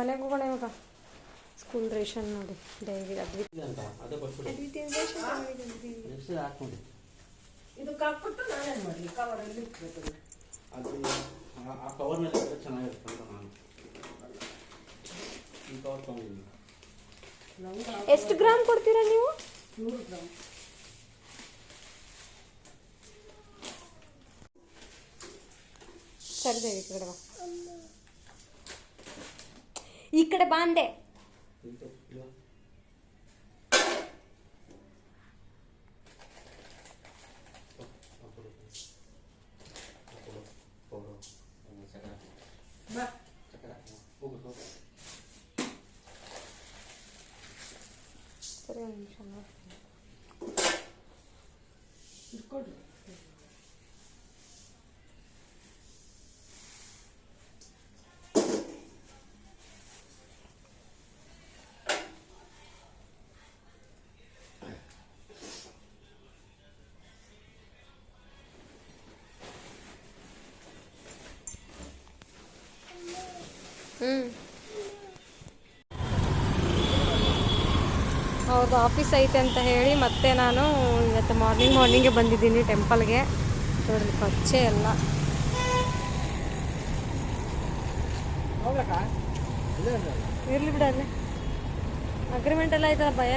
ಮನೆಗೆ ಹೋಗೋಣ ಇವಾಗ. ಸ್ಕೂಲ್ ರೇಷನ್ ನೋಡಿ ಡೈರಿ ಅದ್ವಿ ಇದು ಹಾಕ್ಬಿಟ್ಟು ನಾನೇನು ಮಾಡಲಿ ಕವರಲ್ಲಿ ಇಟ್ಬೇಕು ಅದು ಆ- ಕವರ್ನಲ್ಲಿ ಇದ್ರೆ ಚೆನ್ನಾಗಿರುತ್ತೆ ಅಂತ ನಾನು. ಈ ಕವರ್ ತೊಗೊಂಡಿದ್ದೀನಿ. ನಮ್ಗೆ ಎಷ್ಟು ಗ್ರಾಮ್ ಕೊಡ್ತೀರಾ ನೀವು? ನೂರು ಗ್ರಾಮ್. ಸರಿ ದೇವಿ ಕಡೆ ಬಾ ಈ ಹೌದು ಆಫೀಸ್ ಐತೆ ಅಂತ ಹೇಳಿ ಮತ್ತೆ ನಾನು ಇವತ್ತು ಮಾರ್ನಿಂಗ್ ಮಾರ್ನಿಂಗೇ ಬಂದಿದ್ದೀನಿ ಟೆಂಪಲ್ಗೆ ನೋಡ್ರಿ ಪಚ್ಚೆ ಎಲ್ಲ. ಹೋಗ್ಬೇಕಾ ಬಿಡ ಅಲ್ಲೇ. ಅಗ್ರಿಮೆಂಟ್ ಎಲ್ಲ ಐತಲ್ಲ ಭಯ.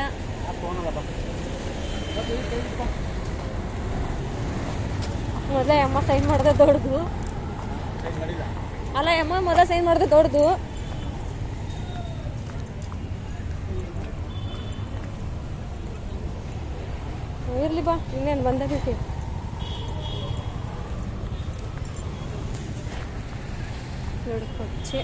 ಮೊದಲೇ ಅಮ್ಮ ಸೈನ್ ಮಾಡಿದೆ ದೊಡ್ಡದು. ಅಲ್ಲ ಅಮ್ಮ ಮೊದಲ ಸೈನ್ ಮಾಡಿದೆ ದೊಡ್ಡದು. ಇರ್ಲಿ ಬಾ ಇನ್ನೇನು ಬಂದೇ ಬಿಟ್ಟು ನೋಡಿ ಕೊಚ್ಚೆ.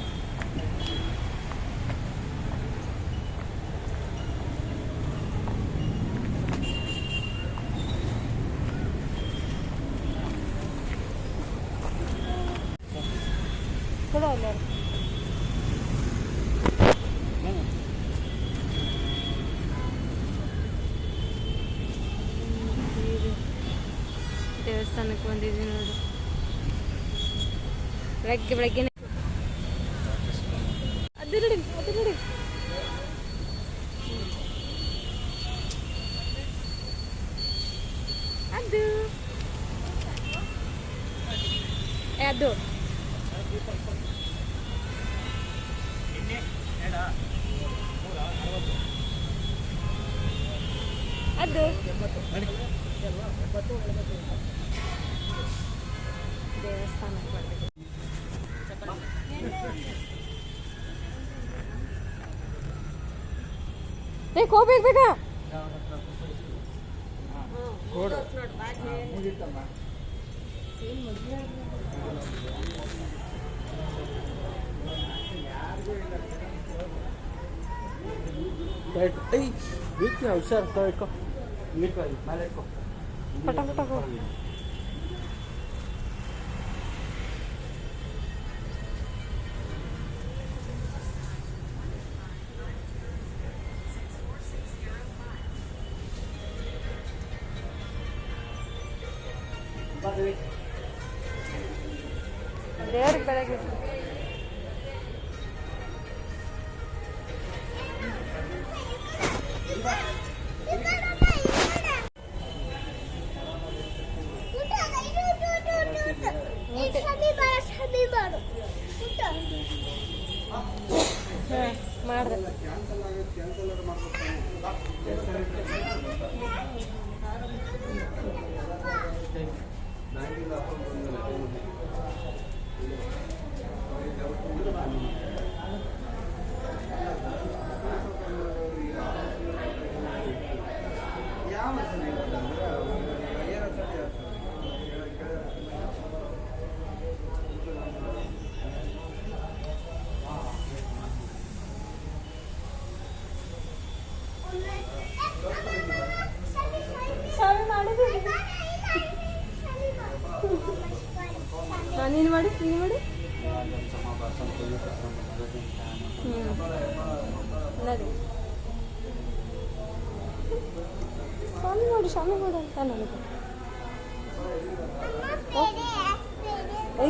ಕೊಡು ಅಲ್ಲೇ ದೇವಸ್ಥಾನಕ್ಕೆ ಬಂದಿದ್ದೀವಿ ನೋಡು ಬೆಳಗ್ಗೆ ಬೆಳಗ್ಗೆನೆ ದೇವಸ್ಥಾನಕ್ಕೆ ಬಂದಿದ್ದೀವಿ ಏ ಹೋಗ್ಬೇಕು ಬೇಗ ಐ ವೀಕ್ ಹುಷಾರ್ ಇಟ್ಕೋ ಇಟ್ಕೋ ಮೇಲೆ ಇಟ್ಕೋ फटाफट ಮಾಡಿದ್ದೀನಿ ಹಾಂ ನೀನು ಮಾಡು ನೀನು ಮಾಡು ಹ್ಞೂ ನಡಿ ಸ್ವಾಮಿ ಮಾಡಿ ಸ್ವಾಮಿ ಮಾಡು ಅಂತ ನನಗೆ ಐ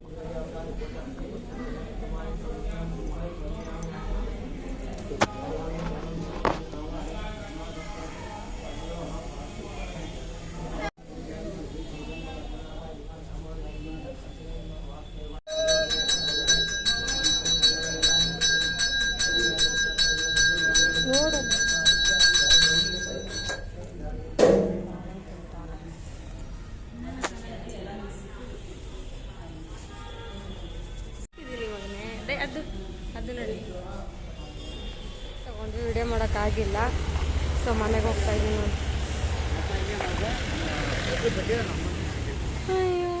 ವಿಡಿಯೋ ಮಾಡೋಕ್ಕಾಗಿಲ್ಲ. ಸೊ ಮನೆಗೆ ಹೋಗ್ತಾ ಇದ್ದೀನಿ ಅಯ್ಯೋ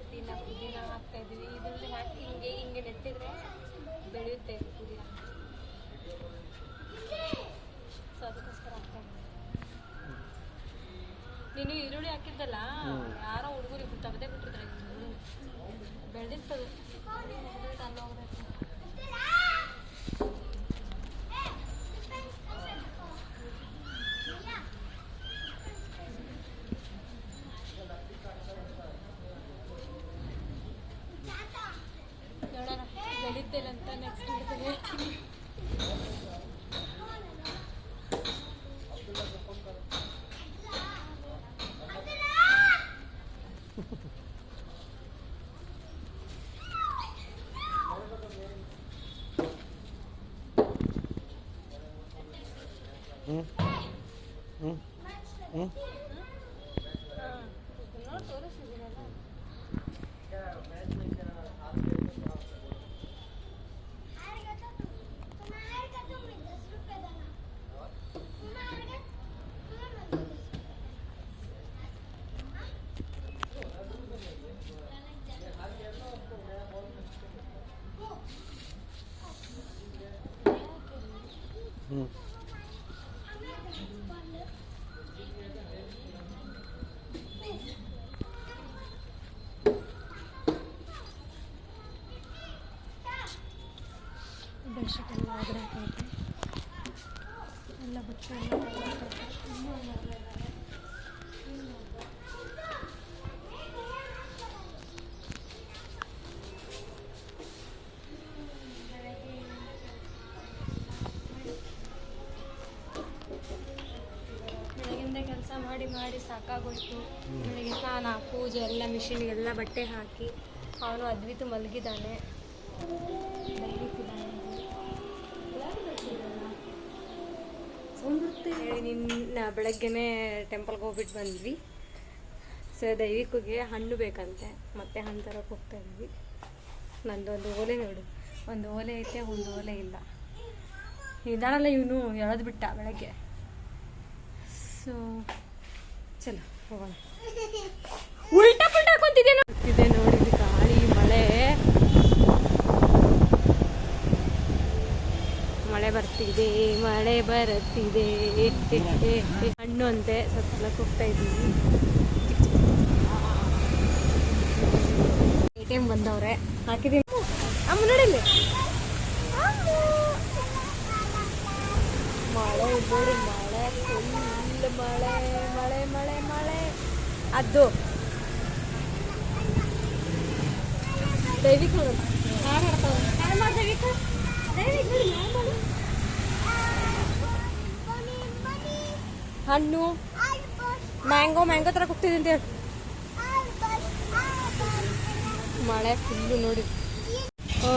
ಪುದೀನ ಪುದೀನ ಹಾಕ್ತಾ ಇದೀವಿ ಇದರಲ್ಲಿ ಹಾಕಿ ಹಿಂಗೆ ಹಿಂಗೆ ನೆಟ್ಟಿದ್ರೆ ಬೆಳೆಯುತ್ತೆ ಇದು ಪುದೀನ ಸೊ ಅದಕ್ಕೋಸ್ಕರ ಹಾಕ್ತಾ ಇದ್ದೀನಿ. ನೀನು ಈರುಳ್ಳಿ ಹಾಕಿದ್ದಲ್ಲ ಯಾರೋ ಹುಡುಗರು ಇಬ್ರು ತಗದೇ ಬಿಟ್ಟಿದ್ರೆ ಬೆಳೆದಿರ್ತದೆ ನೋಡೋಣ ಬೆಳೀತೇನೆ ಅಂತ ನೆಕ್ಸ್ಟ್ ಹೇಳ್ತೀನಿ ಹ್ಞೂ ಹ್ಞೂ ಹ್ಞೂ ನೋಡಿ ತೋರಿಸಿದ್ದೀನಲ್ಲ ಹ್ಞೂ ಬೆಡ್ಶೀಟ್ ಎಲ್ಲ ಒಳಗಡೆ ಹಾಕೈತೆ ಎಲ್ಲ ಮಾಡಿ ಮಾಡಿ ಸಾಕಾಗೋಯ್ತು. ಬೆಳಿಗ್ಗೆ ಸ್ನಾನ, ಪೂಜೆ ಎಲ್ಲ ಮಿಷಿನ್ಗೆಲ್ಲ ಬಟ್ಟೆ ಹಾಕಿ ಅವನು ಅದ್ವಿತು ಮಲಗಿದ್ದಾನೆ. ನಿನ್ನ ಬೆಳಗ್ಗೆನೆ ಟೆಂಪಲ್ಗೆ ಹೋಗ್ಬಿಟ್ಟು ಬಂದ್ವಿ. ಸೊ ದೈವಿಕಗೆ ಹಣ್ಣು ಬೇಕಂತೆ. ಮತ್ತೆ ಹಣ್ಣು ತರಕ್ಕೆ ಹೋಗ್ತಾ ಇದ್ವಿ. ನಂದೊಂದು ಓಲೆ ನೋಡು. ಒಂದು ಓಲೆ ಐತೆ, ಒಂದು ಓಲೆ ಇಲ್ಲ. ಇದಾಳಲ್ಲ ಇವನು ಎಳೆದು ಬಿಟ್ಟ ಬೆಳಗ್ಗೆ. ಸೊ ಚಲೋ ಹೋಗೋಣ. ಉಲ್ಟಾ ಪುಲ್ಟಾ ಹಾಕೊಂತಿದ್ದೇನೆ ಇದೆ ನೋಡಿ ಗಾಳಿ ಮಳೆ. ಮಳೆ ಬರ್ತಿದೆ ಮಳೆ ಬರುತ್ತಿದೆ ಹಣ್ಣು ಅಂತೆ ಸತ್ತಲ ಹೋಗ್ತಾ ಇದ್ದೀವಿ ಎ ಟಿ ಎಂ ಬಂದವ್ರೆ. ಹಾಕಿದೀನಿ. ಅಮ್ಮ ನೋಡಿಲ್ಲಿ. ಮಳೆ ನೋಡಿ ಫುಲ್ ಮಳೆ ಮಳೆ ಮಳೆ ಮಳೆ ಅದು. ದೈವಿಕ ಹಣ್ಣು. ಮ್ಯಾಂಗೋ ಮ್ಯಾಂಗೋ ಥರ ಕುಗ್ತಿದೆ ಅಂತ ಹೇಳಿ. ಮಳೆ ಫುಲ್ಲು ನೋಡಿ. ಹ್ಞೂ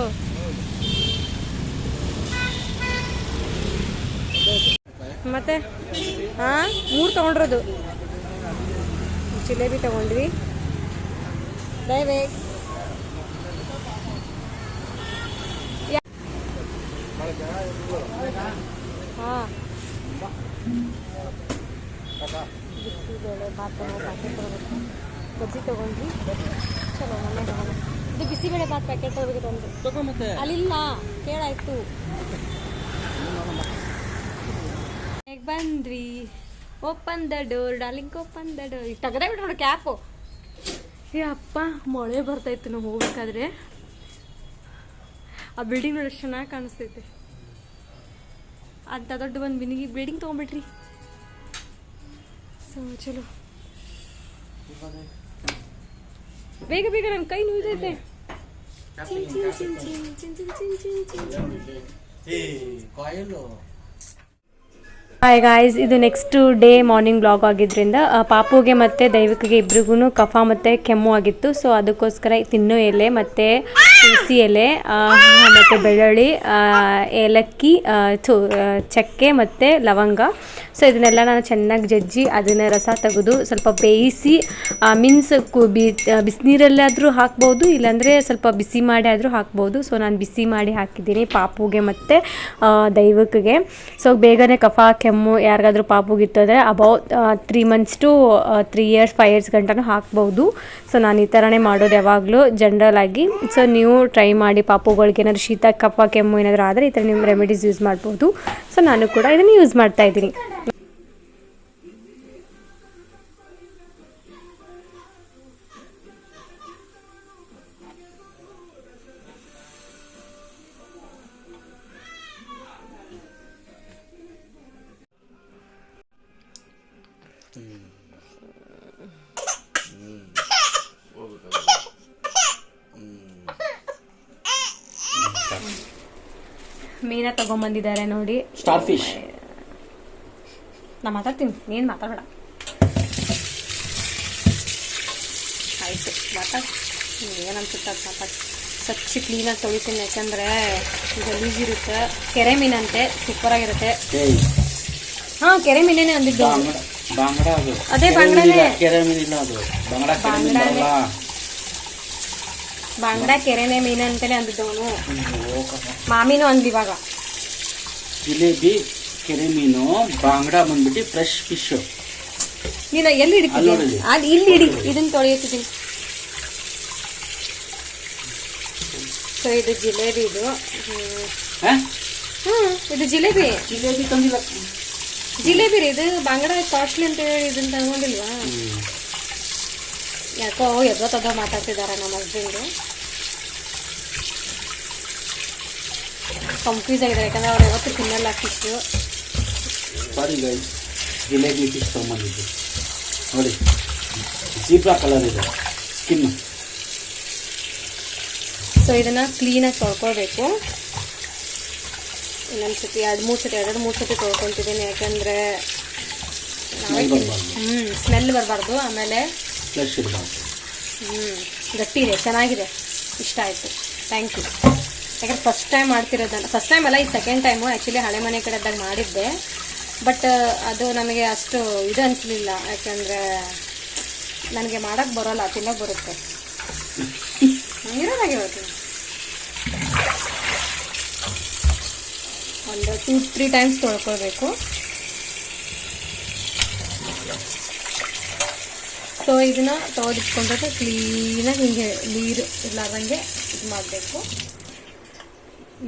ಮತ್ತೆ? ಹಾಂ ಮೂರು ತೊಗೊಂಡ್ರದು. ಜಿಲೇಬಿ ತಗೊಂಡ್ವಿ. ದಯವೇಗ್ ಹಾಂ. ಬಿಸಿಬೇಳೆ ಭಾತ್ ಪ್ಯಾಕೆಟ್ ತಗೋಬೇಕು ಬಜ್ಜಿ ತಗೊಂಡ್ವಿ. ಚಲೋ ಮೊನ್ನೆ ತಗೊಂಡು ಇದು ಬಿಸಿಬೇಳೆ ಭಾತ್ ಪ್ಯಾಕೆಟ್ ತಗೋಬೇಕಿತ್ತು ಒಂದು ಅಲ್ಲಿಲ್ಲ. ಕೇಳಾಯ್ತು. ಹೇಗೆ ಬಂದ್ವಿ open the door darling open the door ಈಗ ತೆಗದೇ ಬಿಟ್ಟು ನೋಡಿ ಕ್ಯಾಪು ಏ ಅಪ್ಪ ಮಳೆ ಬರ್ತಾಯಿತ್ತು ನಾವು ಹೋಗ್ಬೇಕಾದ್ರೆ. ಆ ಬಿಲ್ಡಿಂಗ್ ನೋಡಿ ಎಷ್ಟು ಚೆನ್ನಾಗಿ ಕಾಣಿಸ್ತೈತೆ. ಅಂತ ದೊಡ್ಡ ಒಂದು ಬಿನಿಗಿ ಬಿಲ್ಡಿಂಗ್ ತೊಗೊಂಬಿಟ್ರಿ ಸೊ ಚಲೋ. ಬೇಗ ಬೇಗ ನನ್ನ ಕೈ ನೋಯ್ತೈತೆ. ಚಿನ್ ಚಿನ್ ಚಿನ್ ಚಿನ್ ಚಿನ್ ಚಿನ್ ಚಿನ್ ಚಿನ್ ಚಿನ್ ಹಾಯ್ ಗಾಯ್ಸ್ ಇದು ನೆಕ್ಸ್ಟ್ ಡೇ ಮಾರ್ನಿಂಗ್ ಬ್ಲಾಗ್ ಆಗಿದ್ದರಿಂದ ಆ, ಪಾಪುಗೆ ಮತ್ತು ದೈವಿಕಗೆ ಇಬ್ರಿಗೂ ಕಫ ಮತ್ತು ಕೆಮ್ಮು ಆಗಿತ್ತು. ಸೊ ಅದಕ್ಕೋಸ್ಕರ ತಿನ್ನೋ ಎಲೆ ಮತ್ತು ತುಳಸಿ ಎಲೆ ಮತ್ತು ಬೆಳ್ಳುಳ್ಳಿ ಏಲಕ್ಕಿ ಚಕ್ಕೆ ಮತ್ತು ಲವಂಗ. ಸೊ ಇದನ್ನೆಲ್ಲ ನಾನು ಚೆನ್ನಾಗಿ ಜಜ್ಜಿ ಅದನ್ನ ರಸ ತೆಗೆದು ಸ್ವಲ್ಪ ಬೇಯಿಸಿ ಮೀನ್ಸ್ ಕು ಬಿಸಿನೀರಲ್ಲಾದರೂ ಹಾಕ್ಬೋದು, ಇಲ್ಲಾಂದರೆ ಸ್ವಲ್ಪ ಬಿಸಿ ಮಾಡಿ ಆದರೂ ಹಾಕ್ಬೋದು. ಸೊ ನಾನು ಬಿಸಿ ಮಾಡಿ ಹಾಕಿದ್ದೀನಿ ಪಾಪುಗೆ ಮತ್ತು ದೈವಕ್ಕೆ ಸೊ ಬೇಗನೆ ಕಫ, ಕೆಮ್ಮು ಯಾರಿಗಾದರೂ ಪಾಪುಗಿತ್ತು ಅಂದರೆ about three months to three years five years ಗಂಟನೂ ಹಾಕ್ಬೋದು. ಸೊ ನಾನು ಈ ಥರನೇ ಮಾಡೋದು ಯಾವಾಗಲೂ ಜನರಲ್ ಆಗಿ. ಸೊ ನೀವು ಟ್ರೈ ಮಾಡಿ ಪಾಪುಗಳಿಗೆ ಏನಾದ್ರು ಶೀತ, ಕಫ, ಕೆಮ್ಮು ಏನಾದರೂ ಆದರೆ ಈ ಥರ ನಿಮ್ಮ ರೆಮಿಡೀಸ್ ಯೂಸ್ ಮಾಡ್ಬೋದು. ಸೊ ನಾನು ಕೂಡ ಇದನ್ನು ಯೂಸ್ ಮಾಡ್ತಾ ಇದ್ದೀನಿ. ಮೀನ ತಗೊಂಬಂದಿದ್ದಾರೆ ನೋಡಿ. ಸ್ಟಾರ್ ಫಿಶ್ ನಾ ಮಾತಾಡ್ತೀನಿ ನೀನು ಮಾತಾಡಬೇಡ. ಆಯ್ತು ಮಾತಾಡ. ಏನು ಅನ್ಸುತ್ತೆ ಅದು ಮಾತಾಡಿ. ಸ್ವಚ್ಛ ಕ್ಲೀನಾಗಿ ತೊಳಿತೀನಿ ಯಾಕಂದರೆ ಗಲೀಜಿರುತ್ತೆ ಕೆರೆ ಮೀನಂತೆ ಸೂಪರ್ ಆಗಿರುತ್ತೆ. ಹಾ ಕೆರೆ ಮೀನೇನೆ ಅಂದಿದ್ದು. ಅದು. ಬಂಗಡನೇ. ಕೆರೆ ಮೀನಿಲ್ಲ ಅದು. ಬಾಂಗಡ ಕೆರೆ ಮೀನ್ ಬಾಂಗಡನೇ. ಬರಲ್ಲ ಬಾಂಗ್ಡ ಕೆರೆನೆ ಮೀನು ಅಂತಾನೆ ಅಂದಿದ್ದವನು. ಮಾಮಿನೂ ಅಂದ್ ಇವಾಗ. ಜಿಲೇಬಿ ಕೆರೆ ಮೀನು ಬಾಂಗಡ ಬಂದ್ಬಿಟ್ಟು ಫ್ರೆಶ್ ಫಿಶ್ ನೀನು ಎಲ್ಲಿ ಹಿಡಿತೀನಿ. ಅಲ್ಲಿ ಇಲ್ಲಿ ಹಿಡಿ. ಇದನ್ನ ತೊಳೆಯುತ್ತಿದ್ದೀನಿ ಸೊ ಇದು ಜಿಲೇಬಿ ಇದು. ಹ್ಮ್ ಇದು ಜಿಲೇಬಿ. ಜಿಲೇಬಿ ತಂದಿಲ್ಲ. ಜಿಲೇಬಿ ರೀ ಇದು ಬಾಂಗಡ ಕಾಸ್ಟ್ಲಿ ಅಂತ ಹೇಳಿ ಇದನ್ನ ತಗೊಂಡಿಲ್ವಾ. ಯಾಕೋ ಎದ್ದೋ ತದೋ ಮಾತಾಡ್ತಿದ್ದಾರೆ ನಮ್ಮ ಹಸ್ಬೆಂಡು ಕನ್ಫ್ಯೂಸ್ ಆಗಿದೆ ಯಾಕಂದ್ರೆ ಅವ್ರು ಯಾವತ್ತು ತಿನ್ನಲ್ಲ fish sorry guys jilebi fish ತೊಗೊಂಬಂದಿದ್ದು ನೋಡಿ ಜೀಬ್ರಾ ಕಲರ್ ಇದೆ ಸ್ಕಿನ್ ಸೊ ಇದನ್ನ ಕ್ಲೀನಾಗಿ ತೊಳ್ಕೊಳ್ಬೇಕು. ಇನ್ನೊಂದು ಸತಿ ಎರಡು ಮೂರು ಸತಿ ಎರಡು ಮೂರು ಸತಿ ತೊಳ್ಕೊತಿದ್ದೀನಿ ಯಾಕಂದರೆ ಹ್ಞೂ ಸ್ಮೆಲ್ ಬರಬಾರ್ದು. ಆಮೇಲೆ ಫ್ರೆಶ್ ಇರಬಾರ್ದು ಹ್ಞೂ ಗಟ್ಟಿ ಇದೆ ಚೆನ್ನಾಗಿದೆ. ಇಷ್ಟ ಆಯಿತು. ಥ್ಯಾಂಕ್ ಯು ಯಾಕಂದ್ರೆ ಫಸ್ಟ್ ಟೈಮ್ ಮಾಡ್ತಿರೋದನ್ನು ಫಸ್ಟ್ ಟೈಮ್ ಅಲ್ಲ, ಈ ಸೆಕೆಂಡ್ ಟೈಮು ಆ್ಯಕ್ಚುಲಿ ಹಳೆ ಮನೆ ಕಡೆದಾಗ ಮಾಡಿದ್ದೆ. ಬಟ್ ಅದು ನಮಗೆ ಅಷ್ಟು ಇದು ಅನಿಸ್ಲಿಲ್ಲ. ಯಾಕಂದರೆ ನನಗೆ ಮಾಡೋಕ್ಕೆ ಬರೋಲ್ಲ, ತಿನ್ನೋಕೆ ಬರುತ್ತೆ. ನೀರಾಗಿ ಒಂದು ಟೂ ತ್ರೀ ಟೈಮ್ಸ್ ತೊಳ್ಕೊಳ್ಬೇಕು. ಸೊ ಇದನ್ನ ತೆಗೆದಿಟ್ಕೊಂಡ್ರೆ ಕ್ಲೀನಾಗಿ ಹಿಂಗೆ ನೀರು ಇರ್ಲಾರ್ದಂಗೆ ಇದು ಮಾಡಬೇಕು.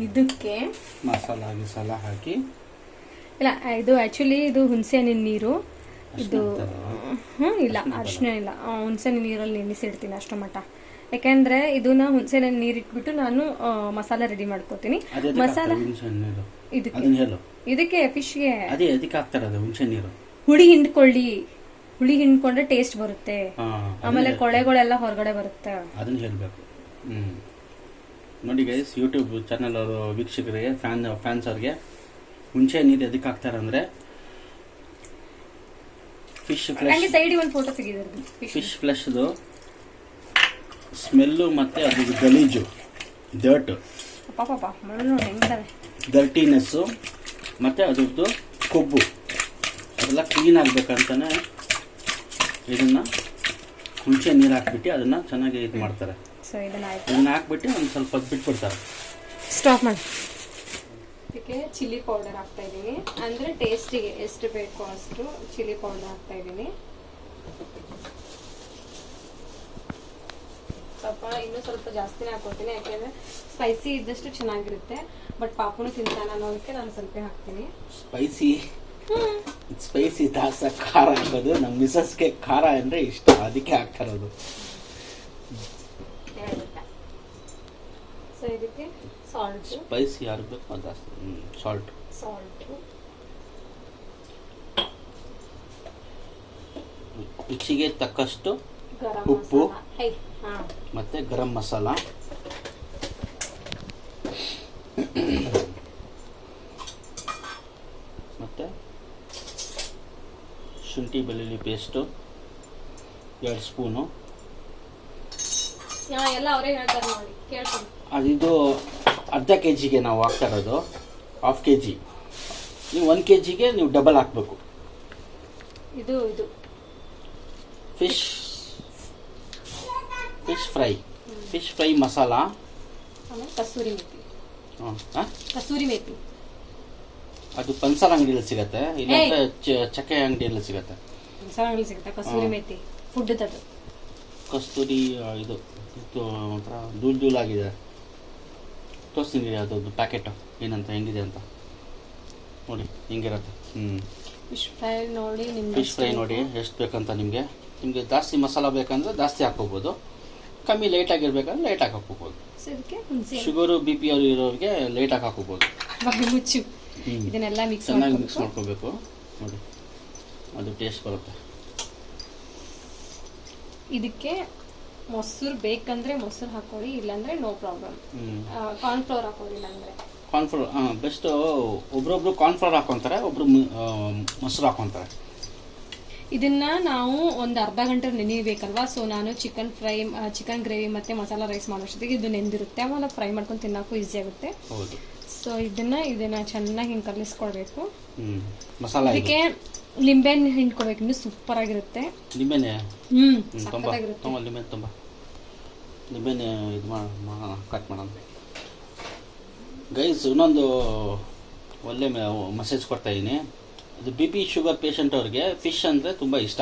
ಇದಕ್ಕೆ ಮಸಾಲ ಗಿಸಾಲ ಹಾಕಿ. ಇಲ್ಲ ಇದು ಆ್ಯಕ್ಚುಲಿ ಇದು ಹುಣಸೆಹಣ್ಣಿನ ನೀರು. ಇದು ಹ್ಞೂ ಇಲ್ಲ ಅರ್ಶಿನ ಇಲ್ಲ. ಹುಣಸೆ ಹಣ್ಣಿನ ನೀರಲ್ಲಿ ನೆನೆಸಿಡ್ತೀನಿ ಅಷ್ಟು ಮಟ್ಟ. ಯಾಕೆಂದ್ರೆ ಇದನ್ನ ಹುಣಸೆಹಣ್ಣಿನ ನೀರು ಇಟ್ಬಿಟ್ಟು ನಾನು ಮಸಾಲ ಮಸಾಲೆ ರೆಡಿ ಮಾಡ್ಕೋತೀನಿ. ಮಸಾಲ ಇದಕ್ಕೆ. ಇದಕ್ಕೆ ಫಿಶ್ಗೆ ಹುಳಿ ಹಿಂಡ್ಕೊಳ್ಳಿ. ಹುಳಿ ಹಿಂಡ್ಕೊಂಡ್ರೆ ಟೇಸ್ಟ್ ಬರುತ್ತೆ. ಆಮೇಲೆ ಕೊಳೆಗಳೆಲ್ಲ ಹೊರಗಡೆ ಬರುತ್ತೆ? ಅದನ್ನ ಹೇಳ್ಬೇಕು. ನೋಡಿ ಗೈಸ್ ಯೂಟ್ಯೂಬ್ ಚಾನಲ್ ಅವರು ವೀಕ್ಷಕರಿಗೆ ಫ್ಯಾನ್ ಫ್ಯಾನ್ಸ್ ಅವ್ರಿಗೆ ಹುಣಸೆ ನೀರು ಎದಕ್ಕೆ ಹಾಕ್ತಾರೆ ಅಂದರೆ ಫಿಶ್ ಫ್ಲಶ್ ಸೈಡಿಗೆ ಒಂದು ಫೋಟೋ ತೆಗೆದಿರೋದು ಫಿಶ್ ಫ್ಲೆಶ್ದು ಸ್ಮೆಲ್ಲು ಮತ್ತು ಅದು ಗಲೀಜು ಡರ್ಟ್ ಡರ್ಟಿನೆಸ್ಸು ಮತ್ತು ಅದ್ರದ್ದು ಕೊಬ್ಬು. ಅದೆಲ್ಲ ಕ್ಲೀನ್ ಆಗಬೇಕಂತಾನೆ ಇದನ್ನು ಹುಣಸೆ ನೀರು ಹಾಕ್ಬಿಟ್ಟು ಅದನ್ನ ಚೆನ್ನಾಗಿ ಇದು ಮಾಡ್ತಾರೆ. ಸೊ ಇದನ್ನ ಆಯ್ತು? ಇದನ್ನು ಹಾಕ್ಬಿಟ್ಟು ಒಂದು ಸ್ವಲ್ಪ ಹೊತ್ತು ಬಿಟ್ಬಿಡ್ತಾರೆ. ಸ್ಟಾಪ್ ಮಾಡಿ. ಇದಕ್ಕೆ ಚಿಲ್ಲಿ ಪೌಡರ್ ಹಾಕ್ತಾ ಇದ್ದೀನಿ. ಅಂದ್ರೆ ಟೇಸ್ಟಿಗೆ ಎಷ್ಟು ಬೇಕೋ ಅಷ್ಟು ಚಿಲ್ಲಿ ಪೌಡರ್ ಹಾಕ್ತಾ ಇದ್ದೀನಿ. ಸ್ವಲ್ಪ ಇನ್ನೂ ಸ್ವಲ್ಪ ಜಾಸ್ತಿನೇ ಹಾಕೋತೀನಿ ಯಾಕೆಂದ್ರೆ ಸ್ಪೈಸಿ ಇದ್ದಷ್ಟು ಚೆನ್ನಾಗಿರುತ್ತೆ. ಬಟ್ ಪಾಪುನು ತಿಂತಾನೆ ಅನ್ನೋದಕ್ಕೆ ನಾನು ಸ್ವಲ್ಪ ಹಾಕ್ತೀನಿ. ಸ್ಪೈಸಿ ಸ್ಪೈಸಿ ದಾಸ ಖಾರ ಹಾಕೋದು ನಮ್ಮ ಮಿಸಸ್ಗೆ ಖಾರ ಅಂದರೆ ಇಷ್ಟ. ಅದಕ್ಕೆ ಹಾಕ್ತಾ ಇರೋದು ಹೇಳ್ಬಿಟ್ಟೆ ಇದಕ್ಕೆ ಸಾಲ್ಟ್ ಸ್ಪೈಸಿ ಯಾರು ಬೇಕು ಅದು ಸಾಲ್ಟ್ ಸಾಲ್ಟು ರುಚಿಗೆ ತಕ್ಕಷ್ಟು ಉಪ್ಪು. ಮತ್ತು ಗರಂ ಮಸಾಲ ಮತ್ತು ಶುಂಠಿ ಬೆಳ್ಳುಳ್ಳಿ ಪೇಸ್ಟು ಎರಡು ಸ್ಪೂನು. ಹಾಂ ಎಲ್ಲ ಅವರೇ ಹೇಳ್ತಾರೆ ನೋಡಿ ಕೇಳ್ತೀನಿ. ಅದಿದು ಅರ್ಧ ಕೆ ಜಿಗೆ ನಾವು ಹಾಕ್ತಾ ಇರೋದು ಹಾಫ್ ಕೆ ಜಿ ನೀವು ಒಂದು ಕೆ ಜಿಗೆ ನೀವು ಡಬಲ್ ಹಾಕಬೇಕು. ಇದು ಇದು. Fish fish fry fish fry masala. ಆಮೇಲೆ ಕಸೂರಿ ಮೇಥಿ ಹಾಂ ಹಾಂ? ಕಸೂರಿ ಮೇಥಿ ಅದು ಪನ್ಸಾರ ಅಂಗಡಿಯಲ್ಲಿ ಸಿಗತ್ತೆ ಇಲ್ಲಾಂದ್ರೆ ಚಕ್ಕೆ ಅಂಗಡಿಯಲ್ಲಿ ಸಿಗತ್ತೆ. ಮಸಾಲೆಗಳು ಸಿಗುತ್ತೆ ಕಸೂರಿ ಮೇತಿ ಫುಡ್ ಅದು ಕಸ್ತೂರಿ ಇದು ಒಂಥರ ಧೂಲ್ ಧೂಲ್ ಆಗಿದೆ ತೋರಿಸ್ತೀನಿ ಅದೊಂದು ಪ್ಯಾಕೆಟು ಏನಂತ ಹೆಂಗಿದೆ ಅಂತ ನೋಡಿ ಹಿಂಗಿರತ್ತೆ ಹ್ಞೂ ಫಿಶ್ ಫ್ರೈ ನೋಡಿ ನಿಮ್ಮ ಫಿಶ್ ಫ್ರೈ ನೋಡಿ ಎಷ್ಟು ಬೇಕಂತ ನಿಮಗೆ ನಿಮಗೆ ಜಾಸ್ತಿ ಮಸಾಲ ಬೇಕಂದ್ರೆ ಜಾಸ್ತಿ ಹಾಕೋಬೋದು ಕಮ್ಮಿ ಲೇಟ್ ಆಗಿರ್ಬೇಕಂದ್ರೆ ಲೇಟ್ ಆಗಿ ಹಾಕೋಬೋದು ಶುಗರು ಬಿ ಪಿ ಅವ್ರು ಇರೋರಿಗೆ ಲೈಟಾಗಿ ಹಾಕೋಬೋದು ಬಾಯಿ ಮುಚ್ಚು ಇದನ್ನೆಲ್ಲ ಮಿಕ್ಸ್ ಚೆನ್ನಾಗಿ ಮಿಕ್ಸ್ ಮಾಡ್ಕೋಬೇಕು ನೋಡಿ ಅದು ಟೇಸ್ಟ್ ಬರುತ್ತೆ. ಇದಕ್ಕೆ ಮೊಸರು ಬೇಕಂದ್ರೆ ಮೊಸರು ಹಾಕೊಳ್ಳಿ ಇಲ್ಲಾಂದ್ರೆ ನೋ ಪ್ರಾಬ್ಲಮ್ ಕಾರ್ನ್ ಕಾರ್ನ್ಫ್ಲವರ್ ಹಾಕೊಳ್ಳಿ ಇಲ್ಲಾಂದ್ರೆ ಕಾರ್ನ್ಫ್ಲೋರ್ ಹಾಂ ಬೆಸ್ಟ್ ಒಬ್ರೊಬ್ರು ಕಾರ್ನ್ಫ್ಲೋರ್ ಹಾಕೊತಾರೆ ಒಬ್ರು ಮೊಸರು ಹಾಕೊಂತಾರೆ. ಇದನ್ನ ನಾವು ಒಂದು ಅರ್ಧ ಗಂಟೆ ನೆನೆಯಬೇಕಲ್ವಾ ಸೊ ನಾನು ಚಿಕನ್ ಫ್ರೈ ಚಿಕನ್ ಗ್ರೇವಿ ಮತ್ತೆ ಮಸಾಲ ರೈಸ್ ಮಾಡೋಷ್ಟೊತ್ತಿಗೆ ಇದು ನೆಂದಿರುತ್ತೆ. ಆಮೇಲೆ ಫ್ರೈ ಮಾಡ್ಕೊಂಡು ತಿನ್ನೋಕ್ಕೂ ಈಸಿ ಆಗುತ್ತೆ. ಸೊ ಇದನ್ನ ಇದನ್ನ ಚೆನ್ನಾಗಿ ಹಿಂಗೆ ಕಲಿಸ್ಕೊಳ್ಬೇಕು ಇದಕ್ಕೆ ಲಿಂಬೆಹಣ್ಣು ಹಿಂಡ್ಕೊಬೇಕು ಇನ್ನು ಸೂಪರ್ ಆಗಿರುತ್ತೆ. ಲಿಂಬೆನೆ ಹ್ಞೂ ತುಂಬ ಸಖತ್ತಾಗಿರುತ್ತೆ. ತುಂಬ ಲಿಂಬೆನೆ ತುಂಬ. ಲಿಂಬೆನೆ ಇದು ಮಾಡೋಣ ಕಟ್ ಮಾಡೋಣ. ಗೈಸ್ ಇನ್ನೊಂದು ಒಳ್ಳೆ ಮೆಸೇಜ್ ಕೊಡ್ತಾ ಇದ್ದೀನಿ ಇದು ಬಿ ಪಿ ಶುಗರ್ ಪೇಷಂಟ್ ಅವ್ರಿಗೆ ಫಿಶ್ ಅಂದರೆ ತುಂಬ ಇಷ್ಟ.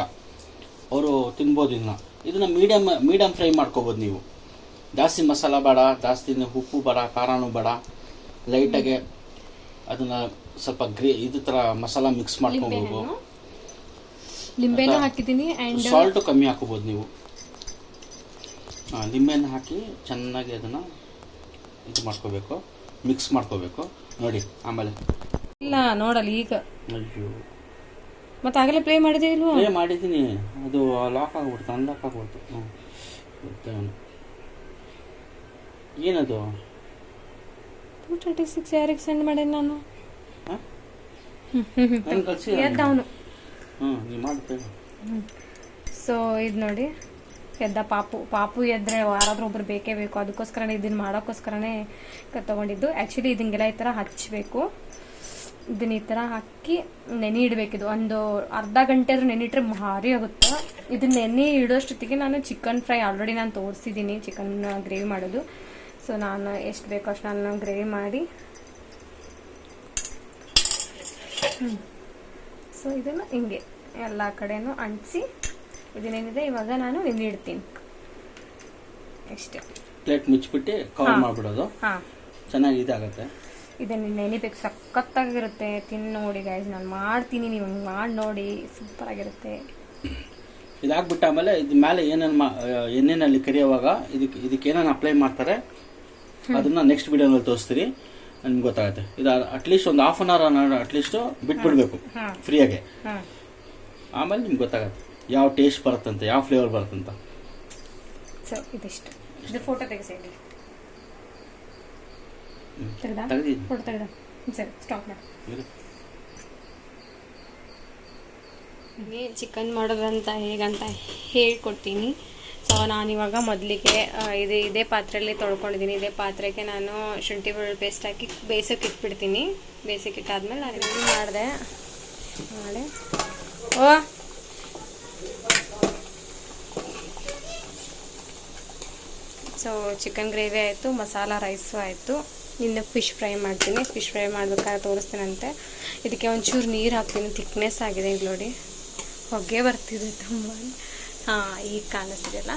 ಅವರು ತಿನ್ಬೋದು ಇದನ್ನ ಇದನ್ನು ಮೀಡಿಯಮ್ ಮೀಡಿಯಮ್ ಫ್ರೈ ಮಾಡ್ಕೋಬೋದು ನೀವು. ಜಾಸ್ತಿ ಮಸಾಲ ಬೇಡ ಜಾಸ್ತಿ ಉಪ್ಪು ಬೇಡ ಖಾರನೂ ಬೇಡ. ಲೈಟಾಗೆ ಅದನ್ನ ಸ್ವಲ್ಪ ಗ್ರೇ ಇದು ಥರ ಮಸಾಲ ಮಿಕ್ಸ್ ಮಾಡ್ಕೋಬೋದು. ಲಿಂಬೆನೂ ಹಾಕಿದ್ದೀನಿ ಆ್ಯಂಡ್ ಸಾಲ್ಟು ಕಮ್ಮಿ ಹಾಕೋಬೋದು ನೀವು. ಲಿಂಬೆನ ಹಾಕಿ ಚೆನ್ನಾಗಿ ಅದನ್ನು ಇದು ಮಾಡ್ಕೋಬೇಕು ಮಿಕ್ಸ್ ಮಾಡ್ಕೋಬೇಕು. ನೋಡಿ ಆಮೇಲೆ. ಇಲ್ಲ ನೋಡಲ್ಲ ಈಗ. ಅಯ್ಯೋ. ಮತ್ತೆ ಆಗಲೇ ಪ್ಲೇ ಮಾಡಿದೆ ಇಲ್ವಾ? ಪ್ಲೇ ಮಾಡಿದ್ದೀನಿ. ಅದು ಲಾಕ್ ಆಗ್ಬಿಡ್ತು ಅನ್ಲಾಕ್ ಆಗ್ಬಿಡ್ತು. ಹ್ಞೂ ಏನದು? ಟೂ ತರ್ಟಿ ಸಿಕ್ಸ್ ಯಾರಿಗೆ ಸೆಂಡ್ ಮಾಡೇನಿ ನಾನು? ಹಾಂ? ಹ್ಞೂ ಹ್ಞೂ ಹ್ಞೂ ಮಾಡ್ತೇವೆ ಸೊ ಇದು ನೋಡಿ. ಎದ್ದ ಪಾಪು. ಪಾಪು ಎದ್ರೆ ಯಾರಾದ್ರೂ ಒಬ್ರು ಬೇಕೇ ಬೇಕು. ಅದಕ್ಕೋಸ್ಕರನೇ ಇದನ್ನ ಮಾಡೋಕ್ಕೋಸ್ಕರನೇ ತಗೊಂಡಿದ್ದು. ಆ್ಯಕ್ಚುಲಿ ಇದನ್ನೆಲ್ಲ ಈ ಥರ ಹಚ್ಚಬೇಕು ಇದನ್ನ ಈ ಥರ ಹಾಕಿ ನೆನೆ ಇಡಬೇಕಿದು ಒಂದು ಅರ್ಧ ಗಂಟೆ ಆದ್ರೂ ನೆನಿಟ್ರೆ ಭಾರಿ ಆಗುತ್ತೆ. ಇದನ್ನ ನೆನೆ ಇಡೋಷ್ಟೊತ್ತಿಗೆ ನಾನು ಚಿಕನ್ ಫ್ರೈ ಆಲ್ರೆಡಿ ನಾನು ತೋರಿಸಿದ್ದೀನಿ ಚಿಕನ್ ಗ್ರೇವಿ ಮಾಡೋದು. ಸೊ ನಾನು ಎಷ್ಟು ಬೇಕೋ ಅಷ್ಟು ನಾನು ಗ್ರೇವಿ ಮಾಡಿ. ಸೊ ಇದನ್ನು ಹಿಂಗೆ ಎಲ್ಲ ಕಡೆನೂ ಅಂಟಿಸಿ ಇದನ್ನೇನಿದೆ ಇವಾಗ ನಾನು ನೆನೆ ಇಡ್ತೀನಿ ಅಷ್ಟೇ ಪ್ಲೇಟ್ ಮುಚ್ಚಿಬಿಟ್ಟು ಕವರ್ ಮಾಡಿಬಿಡೋದು. ಹಾಂ. ಚೆನ್ನಾಗಿ ಇದಾಗುತ್ತೆ. ಇದನ್ನು ನೆನಿಬೇಕು ಸಖತ್ತಾಗಿರುತ್ತೆ. ತಿನ್ನು ನೋಡಿ ಗೈಸ್ ನಾನು ಮಾಡ್ತೀನಿ ನೀವು ಹಂಗೆ ಮಾಡಿ ನೋಡಿ. ಸೂಪರ್ ಆಗಿರುತ್ತೆ ಇದಾಗ್ಬಿಟ್ಟ ಆಮೇಲೆ ಇದು ಮೇಲೆ ಏನೇನು ಮಾ ಎಣ್ಣೆನಲ್ಲಿ ಕರಿಯೋವಾಗ ಇದಕ್ಕೆ ಇದಕ್ಕೆ ಏನೇನು ಅಪ್ಲೈ ಮಾಡ್ತಾರೆ ಅದನ್ನ ನೆಕ್ಸ್ಟ್ ವಿಡಿಯೋನಲ್ಲಿ ತೋರಿಸ್ತೀರಿ. ನಿಮ್ಗೆ ಗೊತ್ತಾಗುತ್ತೆ. ಇದು ಅಟ್ಲೀಸ್ಟ್ ಒಂದು half an hour at least ಬಿಟ್ಬಿಡ್ಬೇಕು ಫ್ರೀಯಾಗೆ. ಆಮೇಲೆ ನಿಮ್ಗೆ ಗೊತ್ತಾಗುತ್ತೆ. ಯಾವ ಟೇಸ್ಟ್ ಬರುತ್ತಂತ ಯಾವ ಫ್ಲೇವರ್ ಬರುತ್ತಂತ. ಸೊ ಇದಿಷ್ಟು. ಇದು ಫೋಟೋ ತೆಗೆಸಿ ತೆಗ್ದಾ? ತೆಗ್ದಿದ್ದೀನಿ. ಫೋಟೋ ತೆಗ್ದ? ಸರಿ ಸ್ಟಾಪ್ ಮಾಡಿ. ಇರು. ಚಿಕನ್ ಮಾಡೋದಂತ ಹೇಗಂತ ಹೇಳ್ಕೊಡ್ತೀನಿ. ಸೊ ನಾನಿವಾಗ ಮೊದಲಿಗೆ ಇದು ಇದೇ ಪಾತ್ರೆಯಲ್ಲಿ ತೊಳ್ಕೊಂಡಿದ್ದೀನಿ ಇದೇ ಪಾತ್ರೆಗೆ ನಾನು ಶುಂಠಿ ಬೆಳ್ಳುಳ್ಳಿ ಪೇಸ್ಟ್ ಹಾಕಿ ಬೇಯಿಸೋಕೆ ಇಟ್ಬಿಡ್ತೀನಿ. ಬೇಯಿಸೋಕೆ ಇಟ್ಟಾದ್ಮೇಲೆ ನಾನು ಇದನ್ನು ಮಾಡಿದೆ. ಮಾಡಿ. ಓ! ಸೊ ಚಿಕನ್ ಗ್ರೇವಿ ಆಯಿತು, ಮಸಾಲ ರೈಸು ಆಯಿತು. ಇನ್ನು ಫಿಶ್ ಫ್ರೈ ಮಾಡ್ತೀನಿ. ಫಿಶ್ ಫ್ರೈ ಮಾಡ್ಬೇಕಾದ್ರೆ ತೋರಿಸ್ತೀನಂತೆ. ಇದಕ್ಕೆ ಒಂಚೂರು ನೀರು ಹಾಕ್ತೀನಿ. ಥಿಕ್ನೆಸ್ ಆಗಿದೆ ಇದು ನೋಡಿ. ಹೊಗೆ ಬರ್ತಿದೆ ತುಂಬ ಹಾಂ ಈಗ ಕಾಣಿಸ್ತಿದೆಯಲ್ಲ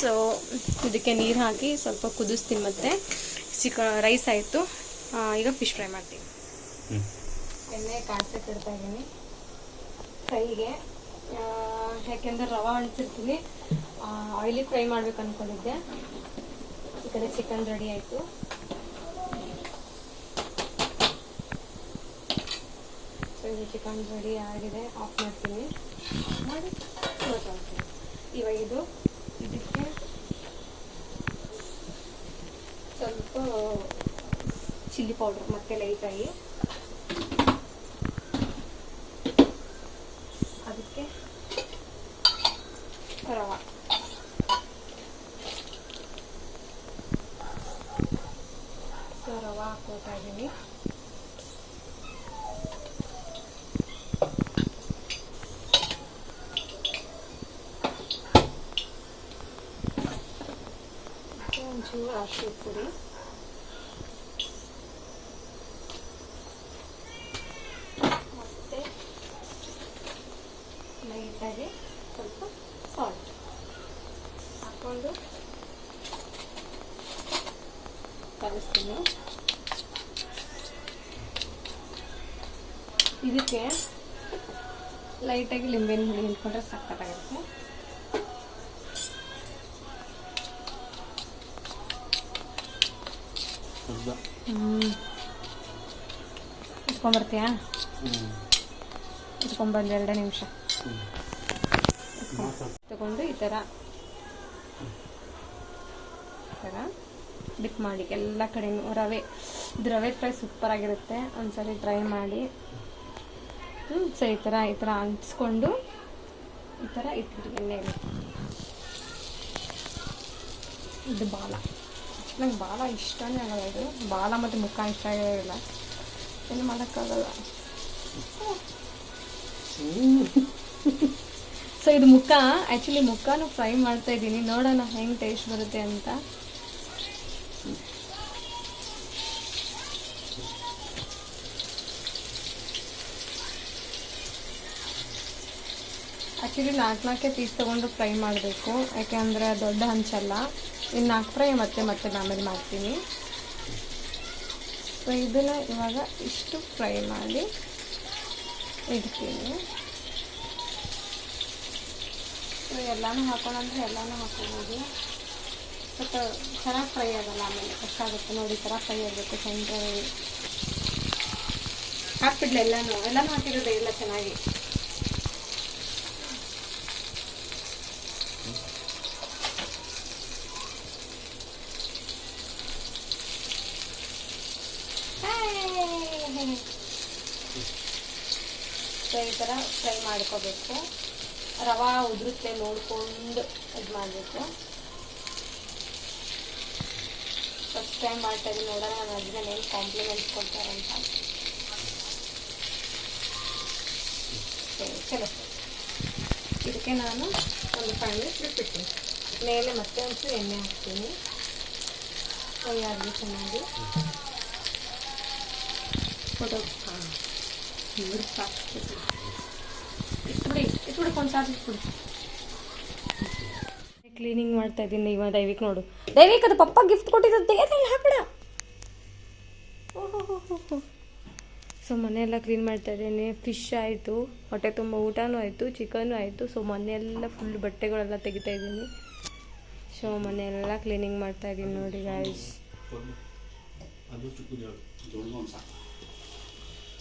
ಸೊ ಇದಕ್ಕೆ ನೀರು ಹಾಕಿ ಸ್ವಲ್ಪ ಕುದಿಸ್ತೀನಿ ಮತ್ತೆ. ಚಿಕ ರೈಸ್ ಆಯಿತು. ಈಗ ಫಿಶ್ ಫ್ರೈ ಮಾಡ್ತೀನಿ. ಎಣ್ಣೆ ಕಾಸೆ ಇಡ್ತಾ ಇದ್ದೀನಿ ಫ್ರೈಗೆ ಯಾಕೆಂದ್ರೆ ರವೆ ಅಣಿಸಿರ್ತೀನಿ ಆಯಿಲಿ ಫ್ರೈ ಮಾಡ್ಬೇಕು ಅಂದ್ಕೊಂಡಿದ್ದೆ ಈ ಕಡೆ ಚಿಕನ್ ರೆಡಿ ಆಯಿತು. ಸೊ ಚಿಕನ್ ರೆಡಿ ಆಗಿದೆ. ಆಫ್ ಮಾಡ್ತೀನಿ. ಮಾಡಿ ಇವಾಗ ಇದು ಇದಕ್ಕೆ ಸ್ವಲ್ಪ ಚಿಲ್ಲಿ ಪೌಡರ್ ಮತ್ತೆ ಲೈಟಾಗಿ ಅದಕ್ಕೆ ರವ ಸೊ ರವ ಹಾಕೋತಾ ಇದ್ದೀನಿ ಮತ್ತೆ ಅರಿಶಿನ ಪುಡಿ ಮತ್ತೆ ಲೈಟಾಗಿ ಸ್ವಲ್ಪ ಸಾಲ್ಟ್ ಹಾಕ್ಕೊಂಡು ಕಲಿಸ್ತೀನಿ. ಇದಕ್ಕೆ ಲೈಟಾಗಿ ಲಿಂಬೆಹಣ್ಣು ಹುಳಿ ಹಿಂಡ್ಕೊಂಡ್ರೆ ಸಖತ್ತಾಗಿರುತ್ತೆ. ಇಟ್ಕೊಂಬರ್ತೀಯಾ. ಇಟ್ಕೊಂಬಂದು ಎರಡೇ ನಿಮಿಷ. ತಗೊಂಡು ಈ ಥರ ಥರ ಡಿಪ್ ಮಾಡಿ. ಎಲ್ಲ ಕಡೆನೂ ರವೆ ಇದು ರವೆ ಫ್ರೈ ಸೂಪರ್ ಆಗಿರುತ್ತೆ. ಒಂದ್ಸರಿ ಟ್ರೈ ಮಾಡಿ. ಹ್ಞೂ ಸರಿ, ಈ ಥರ ಈ ಥರ ಅಂಟಿಸ್ಕೊಂಡು ಈ ಥರ ಇಟ್ಬಿಡಿ ಎಣ್ಣೆಯಲ್ಲಿ. ಇದು ಬಾಲ. ನಂಗೆ ಭಾಳ ಇಷ್ಟನೇ ಆಗಲ್ಲ ಇದು. ಬಾಲ ಮತ್ತು ಮುಖ ಇಷ್ಟ ಆಗಿರೋದಿಲ್ಲ. ಏನು ಮಾಡೋಕ್ಕಾಗಲ್ಲ. ಸೊ ಇದು ಮುಖ ಆ್ಯಕ್ಚುಲಿ ಮುಖಾನು ಫ್ರೈ ಮಾಡ್ತಾ ಇದ್ದೀನಿ. ನೋಡೋಣ ಹೆಂಗೆ ಟೇಸ್ಟ್ ಬರುತ್ತೆ ಅಂತ. ಆ್ಯಕ್ಚುಲಿ ನಾಲ್ಕು ನಾಲ್ಕೇ ಪೀಸ್ ತೊಗೊಂಡು ಫ್ರೈ ಮಾಡಬೇಕು. ಯಾಕೆಂದರೆ ದೊಡ್ಡ ಹಂಚಲ್ಲ. ಇನ್ನು ನಾಲ್ಕು ಫ್ರೈ ಮತ್ತೆ ಮತ್ತೆ ಆಮೇಲೆ ಮಾಡ್ತೀನಿ. ಸೊ ಇದನ್ನು ಇವಾಗ ಇಷ್ಟು ಫ್ರೈ ಮಾಡಿ ಇಡ್ತೀನಿ. ಸೊ ಎಲ್ಲನೂ ಹಾಕೋಣಂದ್ರೆ ಎಲ್ಲನೂ ಹಾಕೋಬೋದು ಬಟ್ ಚೆನ್ನಾಗಿ ಫ್ರೈ ಆಗಲ್ಲ ಆಮೇಲೆ. ಕಷ್ಟಾಗುತ್ತೆ ನೋಡಿ ಥರ ಫ್ರೈ ಆಗಬೇಕು ಸೆಂಟ್ರಲ್ಲಿ ಹಾಕ್ಬಿಡ್ಲಿ ಎಲ್ಲನೂ? ಎಲ್ಲನೂ ಹಾಕಿರೋದೇ ಎಲ್ಲ ಚೆನ್ನಾಗಿ? ಸೊ ಈ ಥರ ಫ್ರೈ ಮಾಡ್ಕೋಬೇಕು. ರವೆ ಉದುರುತ್ತೆ ನೋಡ್ಕೊಂಡು ಇದು ಮಾಡಬೇಕು. ಫಸ್ಟ್ ಟೈಮ್ ಮಾಡ್ತಾ ಇದ್ದೀನಿ ನೋಡೋಣ ನನ್ನ ಅಜ್ಜನ ಏನು ಕಾಂಪ್ಲಿಮೆಂಟ್ಸ್ ಕೊಡ್ತಾರಂತ. ಸರಿ, ಚಲೋ. ಇದಕ್ಕೆ ನಾನು ಒಂದು ಫೈವ್ ಮಿನಿಟ್ಸ್ ಬಿಟ್ಬಿಡ್ತೀನಿ. ಮೇಲೆ ಮತ್ತೆ ಒಂದು ಎಣ್ಣೆ ಹಾಕ್ತೀನಿ. ಫ್ರೈ ಆಗಲಿ ಚೆನ್ನಾಗಿ. ಕ್ಲೀನಿಂಗ್ ಮಾಡ್ತಾ ಇದ್ದೀನಿ ಇವಾಗ ದೈವಿಕ್ ನೋಡು. ದೈವಿಕ್, ಅದು ಪಪ್ಪ ಗಿಫ್ಟ್ ಕೊಟ್ಟಿದ್ದು ಹಾಕ್ಬಿಡ. ಸೊ ಮನೆಯೆಲ್ಲ ಕ್ಲೀನ್ ಮಾಡ್ತಾ ಇದ್ದೀನಿ. ಫಿಶ್ ಆಯಿತು, ಹೊಟ್ಟೆ ತುಂಬ ಊಟನೂ ಆಯಿತು ಚಿಕನು ಆಯಿತು. ಸೊ ಮನೆಯೆಲ್ಲ ಫುಲ್ ಬಟ್ಟೆಗಳೆಲ್ಲ ತೆಗಿತಾ ಇದ್ದೀನಿ. ಸೊ ಮನೆಯೆಲ್ಲ ಕ್ಲೀನಿಂಗ್ ಮಾಡ್ತಾ ಇದ್ದೀನಿ ನೋಡಿ ಗಾಯ್ಸ್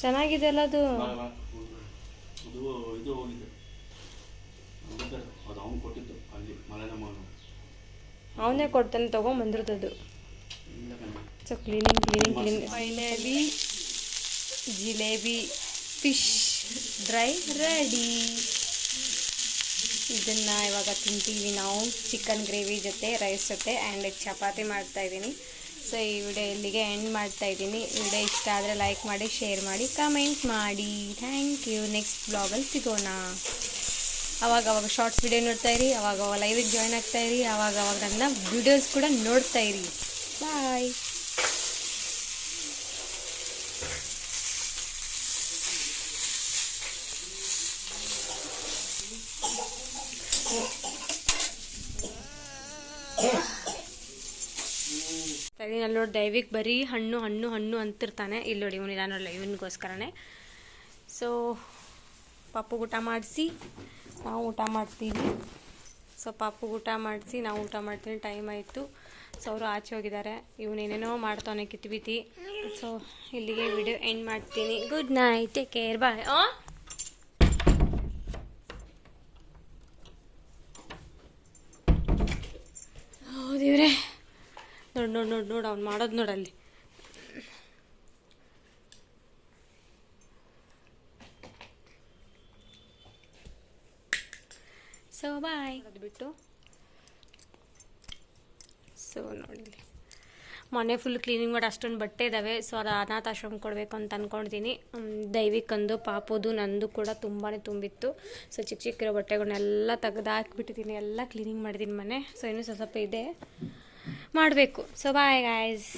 ಚೆನ್ನಾಗಿದೆ ಅಲ್ಲ ಅದು? ಅದು ಇದು ಹೋಗಿದೆ. ಅದು ಅವ್ನು ಕೊಟ್ಟಿದ್ದು ಅಲ್ಲಿ ಮಲೆನಾಮ ಅವನೇ ಕೊಡ್ತಾನೆ ತೊಗೊಂಬಂದಿರ್ತದ್ದು. So cleaning cleaning cleaning finally jilebi fish dry ready ಇದನ್ನು ಇವಾಗ ತಿಂತೀವಿ ನಾವು. ಚಿಕನ್ ಗ್ರೇವಿ ಜೊತೆ ರೈಸ್ ಜೊತೆ ಆ್ಯಂಡ್ ಚಪಾತಿ ಮಾಡ್ತಾ ಇದ್ದೀನಿ. ಸೊ, ಈ ವಿಡಿಯೋ ಇಲ್ಲಿಗೆ ಎಂಡ್ ಮಾಡ್ತಾ ಇದ್ದೀನಿ. ವಿಡಿಯೋ ಇಷ್ಟ ಆದರೆ ಲೈಕ್ ಮಾಡಿ ಶೇರ್ ಮಾಡಿ ಕಮೆಂಟ್ ಮಾಡಿ. ಥ್ಯಾಂಕ್ ಯು ನೆಕ್ಸ್ಟ್ ಬ್ಲಾಗಲ್ಲಿ ಸಿಗೋಣ. ಅವಾಗ ಅವಾಗ ಶಾರ್ಟ್ಸ್ ವಿಡಿಯೋ ನೋಡ್ತಾ ಇರಿ ಅವಾಗ ಅವಾಗ ಲೈವಿಗೆ ಜಾಯ್ನ್ ಆಗ್ತಾ ಇರಿ ಅವಾಗ ಅವಾಗ ನನ್ನ ವಿಡಿಯೋಸ್ ಕೂಡ ನೋಡ್ತಾ ಇರಿ. ಬಾಯ್ ಅಲ್ಲಿ ನೋಡಿ ದೈವಿಕ್ ಬರೀ ಹಣ್ಣು ಹಣ್ಣು ಹಣ್ಣು ಅಂತಿರ್ತಾನೆ. ಇಲ್ಲಿ ನೋಡಿ ಇವನಿಲ್ಲ ನೋಡಲ್ಲ ಇವನಿಗೋಸ್ಕರನೇ. ಸೊ ಪಾಪು ಊಟ ಮಾಡಿಸಿ, ನಾವು ಊಟ ಮಾಡ್ತೀವಿ. ಸೊ ಪಾಪು ಊಟ ಮಾಡಿಸಿ, ನಾವು ಊಟ ಮಾಡ್ತೀನಿ, ಟೈಮ್ ಆಯಿತು. ಸೊ ಅವರು ಆಚೆ ಹೋಗಿದ್ದಾರೆ. ಇವನೇನೇನೋ ಮಾಡ್ತಾನೆ ಕಿತ್ಬಿತಿ ಸೊ ಇಲ್ಲಿಗೆ ವಿಡಿಯೋ ಎಂಡ್ ಮಾಡ್ತೀನಿ. Good night take care bye ಆ? ಹೌದಿವ್ರೆ ನೋಡು ನೋಡು ನೋಡು ನೋಡು ಅವ್ನು ಮಾಡೋದು ನೋಡಲ್ಲಿ ಸೊ ಬಾಯ್ ಅದ್ಬಿಟ್ಟು ಸೊ ನೋಡಿ ಮೊನ್ನೆ ಫುಲ್ ಕ್ಲೀನಿಂಗ್ ಮಾಡಿ ಅಷ್ಟೊಂದು ಬಟ್ಟೆ ಇದ್ದಾವೆ ಸೊ ಅದು ಅನಾಥಾಶ್ರಮ ಕೊಡಬೇಕು ಅಂತ ಅಂದ್ಕೊಂಡಿದ್ದೀನಿ ದೈವಿಕಂದು ಪಾಪದು ನಂದು ಕೂಡ ತುಂಬಾ ತುಂಬಿತ್ತು. ಸೊ ಚಿಕ್ಕ ಚಿಕ್ಕಿರೋ ಬಟ್ಟೆಗಳನ್ನೆಲ್ಲ ತೆಗೆದು ಹಾಕ್ಬಿಟ್ಟಿದ್ದೀನಿ ಎಲ್ಲ ಕ್ಲೀನಿಂಗ್ ಮಾಡಿದ್ದೀನಿ ಮನೆ. ಸೊ ಇನ್ನೂ ಸ್ವಲ್ಪ ಸ್ವಲ್ಪ ಇದೆ. ಮಾಡಬೇಕು. So bye guys